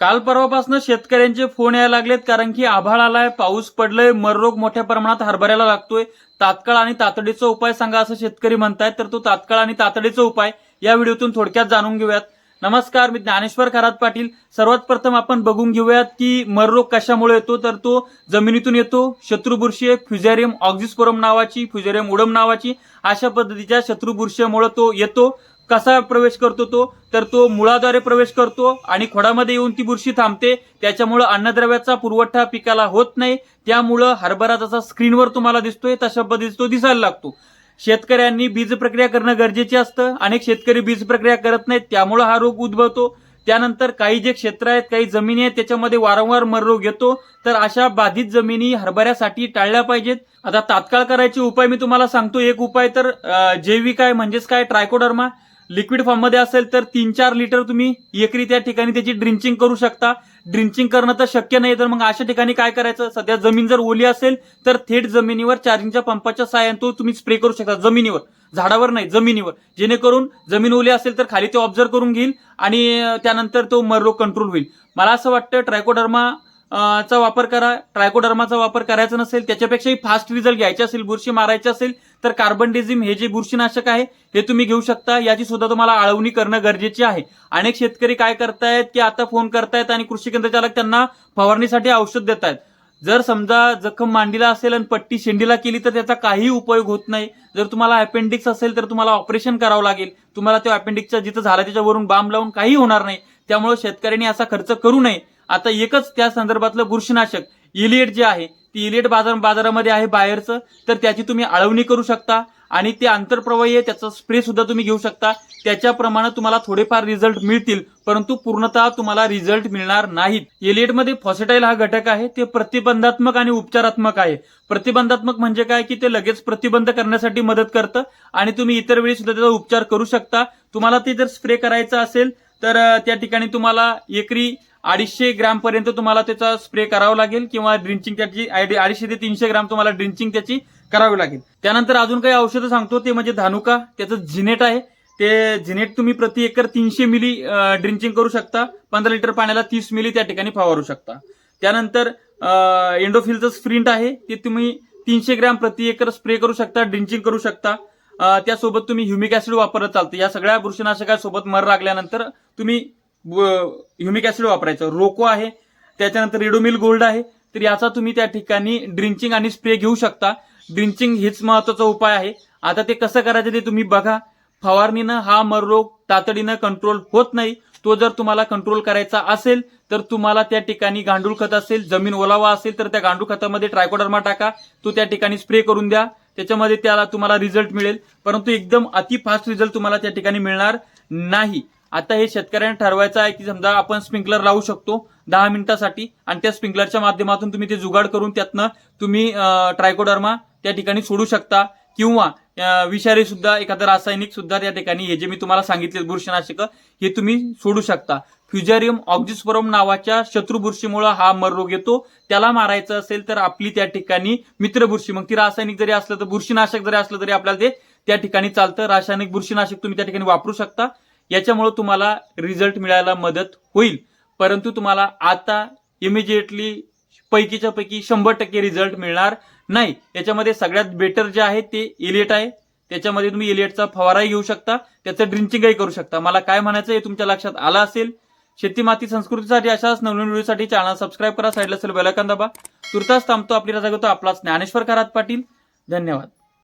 काल परवापासून शेतकऱ्यांचे फोन यायला लागलेत कारण की आभाळ आलाय पाऊस पडलंय मररोग मोठ्या प्रमाणात हरभऱ्याला लागतोय. तात्काळ आणि तातडीचा उपाय सांगा असं शेतकरी म्हणतायत तर तो तात्काळ आणि तातडीचा उपाय या व्हिडिओतून थोडक्यात जाणून घेऊयात. नमस्कार मी ज्ञानेश्वर खरात पाटील. सर्वात प्रथम आपण बघून घेऊयात की मररोग कशामुळे येतो तर तो जमिनीतून येतो शत्रुबुरशी फ्युझेरियम ऑक्झिस्पोरम नावाची फ्युझेरियम उडम नावाची अशा पद्धतीच्या शत्रुबुरशीमुळे तो येतो. कसा प्रवेश करतो तो? तर तो मुळाद्वारे प्रवेश करतो आणि खोडामध्ये येऊन ती बुरशी थांबते. त्याच्यामुळं अन्नद्रव्याचा पुरवठा पिकाला होत नाही. त्यामुळं हरभरा जसा स्क्रीनवर तुम्हाला दिसतोय तशा पद्धतीचा तो दिसायला लागतो. शेतकऱ्यांनी बीज प्रक्रिया करणं गरजेचे असतं. अनेक शेतकरी बीज प्रक्रिया करत नाहीत त्यामुळं हा रोग उद्भवतो. त्यानंतर काही जे क्षेत्र आहेत काही जमिनी आहेत त्याच्यामध्ये वारंवार मररोग येतो. तर अशा बाधित जमिनी हरभऱ्यासाठी टाळल्या पाहिजेत. आता तात्काळ करायचे उपाय मी तुम्हाला सांगतो. एक उपाय तर जैविक आहे म्हणजेच काय? ट्रायकोडर्मा. लिक्विड फॉर्ममध्ये असेल तर तीन चार लिटर तुम्ही एकरी त्या ठिकाणी त्याची ड्रिंचिंग करू शकता. ड्रिंचिंग करणं तर शक्य नाही तर मग अशा ठिकाणी काय करायचं? सध्या जमीन जर ओली असेल तर थेट जमिनीवर चार्जिंगच्या पंपाच्या सहाय्याने तो तुम्ही स्प्रे करू शकता. जमिनीवर. झाडावर नाही जमिनीवर. जेणेकरून जमीन ओली असेल तर खाली ते ऑब्झर्व करून घेईल आणि त्यानंतर तो मररोग कंट्रोल होईल. मला असं वाटतं ट्रायकोडर्मा चा वापर करा. ट्रायकोडर्माचा वापर करायचा नसेल त्याच्यापेक्षाही फास्ट रिझल्ट घ्यायचे असेल बुरशी मारायची असेल तर कार्बन डिझिम हे जे बुरशीनाशक आहे हे तुम्ही घेऊ शकता. याची सुद्धा तुम्हाला आळवणी करणं गरजेचे आहे. अनेक शेतकरी काय करतायत की आता फोन करतायत आणि कृषी केंद्र चालक त्यांना फवारणीसाठी औषध देत आहेत जर समजा जखम मांडीला असेल आणि पट्टी शेंडीला केली तर त्याचा काही उपयोग होत नाही. जर तुम्हाला अपेंडिक्स असेल तर तुम्हाला ऑपरेशन करावं लागेल. तुम्हाला त्या अपेंडिक्सच्या जिथं झाला त्याच्यावरून बांब लावून काही होणार नाही. त्यामुळे शेतकऱ्यांनी असा खर्च करू नये. आता एकच त्या संदर्भातलं बुरशीनाशक इलिएट जे आहे ती इलेट बाजार बाजारामध्ये आहे बाहेरचं तर त्याची तुम्ही आळवणी करू शकता आणि ते आंतरप्रवाही आहे त्याचा स्प्रे सुद्धा तुम्ही घेऊ शकता. त्याच्याप्रमाणे तुम्हाला थोडेफार रिझल्ट मिळतील परंतु पूर्णतः तुम्हाला रिझल्ट मिळणार नाहीत. एलिएटमध्ये फॉसेटाईल हा घटक आहे ते प्रतिबंधात्मक आणि उपचारात्मक आहे. प्रतिबंधात्मक म्हणजे काय? की ते लगेच प्रतिबंध करण्यासाठी मदत करतं आणि तुम्ही इतर वेळी सुद्धा त्याचा उपचार करू शकता. तुम्हाला ते जर स्प्रे करायचं असेल तर त्या ठिकाणी तुम्हाला एकरी अडीचशे ग्रॅमपर्यंत तुम्हाला त्याचा स्प्रे करावा लागेल किंवा ड्रिंचिंग त्याची आयडी- अडीचशे ते तीनशे ग्राम तुम्हाला ड्रिंचिंग त्याची करावी लागेल. त्यानंतर अजून काही औषधं सांगतो ते म्हणजे धानुका त्याचं झिनेट आहे. ते झिनेट तुम्ही प्रति एकर तीनशे मिली ड्रिंचिंग करू शकता. पंधरा लिटर पाण्याला तीस मिली त्या ठिकाणी फवारू शकता. त्यानंतर एंडोफिलचं स्प्रिंट आहे. ते तुम्ही तीनशे ग्रॅम प्रति एकर स्प्रे करू शकता ड्रिंचिंग करू शकता. त्यासोबत तुम्ही ह्युमिक ऍसिड वापरत चालतं. या सगळ्या बुरशीनाशकासोबत मर लागल्यानंतर तुम्ही ह्युमिक ऍसिड वापरायचं. रोको आहे त्याच्यानंतर रेडोमिल गोल्ड आहे तर याचा तुम्ही त्या ठिकाणी ड्रिंचिंग आणि स्प्रे घेऊ शकता. ड्रिंचिंग हेच महत्त्वाचा उपाय आहे. आता ते कसं करायचं ते तुम्ही बघा. फवारणीनं हा मररोग तातडीनं कंट्रोल होत नाही. तो जर तुम्हाला कंट्रोल करायचा असेल तर तुम्हाला त्या ठिकाणी गांडूळ खत असेल जमीन ओलावा असेल तर त्या गांडूळ खतामध्ये ट्रायकोडर्मा टाका. तो त्या ठिकाणी स्प्रे करून द्या. त्याच्यामध्ये त्याला तुम्हाला रिझल्ट मिळेल. परंतु एकदम अति फास्ट रिझल्ट तुम्हाला त्या ठिकाणी मिळणार नाही. आता हे शेतकऱ्यांना ठरवायचं आहे की समजा आपण स्प्रिंकलर लावू शकतो दहा मिनिटासाठी आणि त्या स्प्रिंकलरच्या माध्यमातून तुम्ही ते जुगाड करून त्यातनं तुम्ही ट्रायकोडर्मा त्या ठिकाणी सोडू शकता. किंवा विषारी सुद्धा एखादं रासायनिक सुद्धा त्या ठिकाणी हे जे मी तुम्हाला सांगितले बुरशीनाशक हे तुम्ही सोडू शकता. फ्युजेरियम ऑक्झिस्फोरम नावाच्या शत्रू बुरशीमुळे हा मररोग येतो. त्याला मारायचं असेल तर आपली त्या ठिकाणी मित्र बुरशी मग ती रासायनिक जरी असलं तर बुरशीनाशक जरी असलं तरी आपल्याला ते त्या ठिकाणी चालतं. रासायनिक बुरशीनाशक तुम्ही त्या ठिकाणी वापरू शकता. याच्यामुळे तुम्हाला रिझल्ट मिळायला मदत होईल. परंतु तुम्हाला आता इमिजिएटली पैकीच्या पैकी शंभर टक्के रिझल्ट मिळणार नाही. याच्यामध्ये सगळ्यात बेटर जे आहे ते इलेट आहे. त्याच्यामध्ये तुम्ही इलेटचा फवाराही घेऊ शकता. त्याचं ड्रिंचिंगही करू शकता. मला काय म्हणायचं हे तुमच्या लक्षात आलं असेल. शेती माती संस्कृतीसाठी अशाच नवनवीन व्हिडिओसाठी चॅनल सबस्क्राईब करा. साईडला असेल बेलायकन दाबा. तुर्तास थांबतो. आपली रजा घेतो आपला ज्ञानेश्वर करात पाटील. धन्यवाद.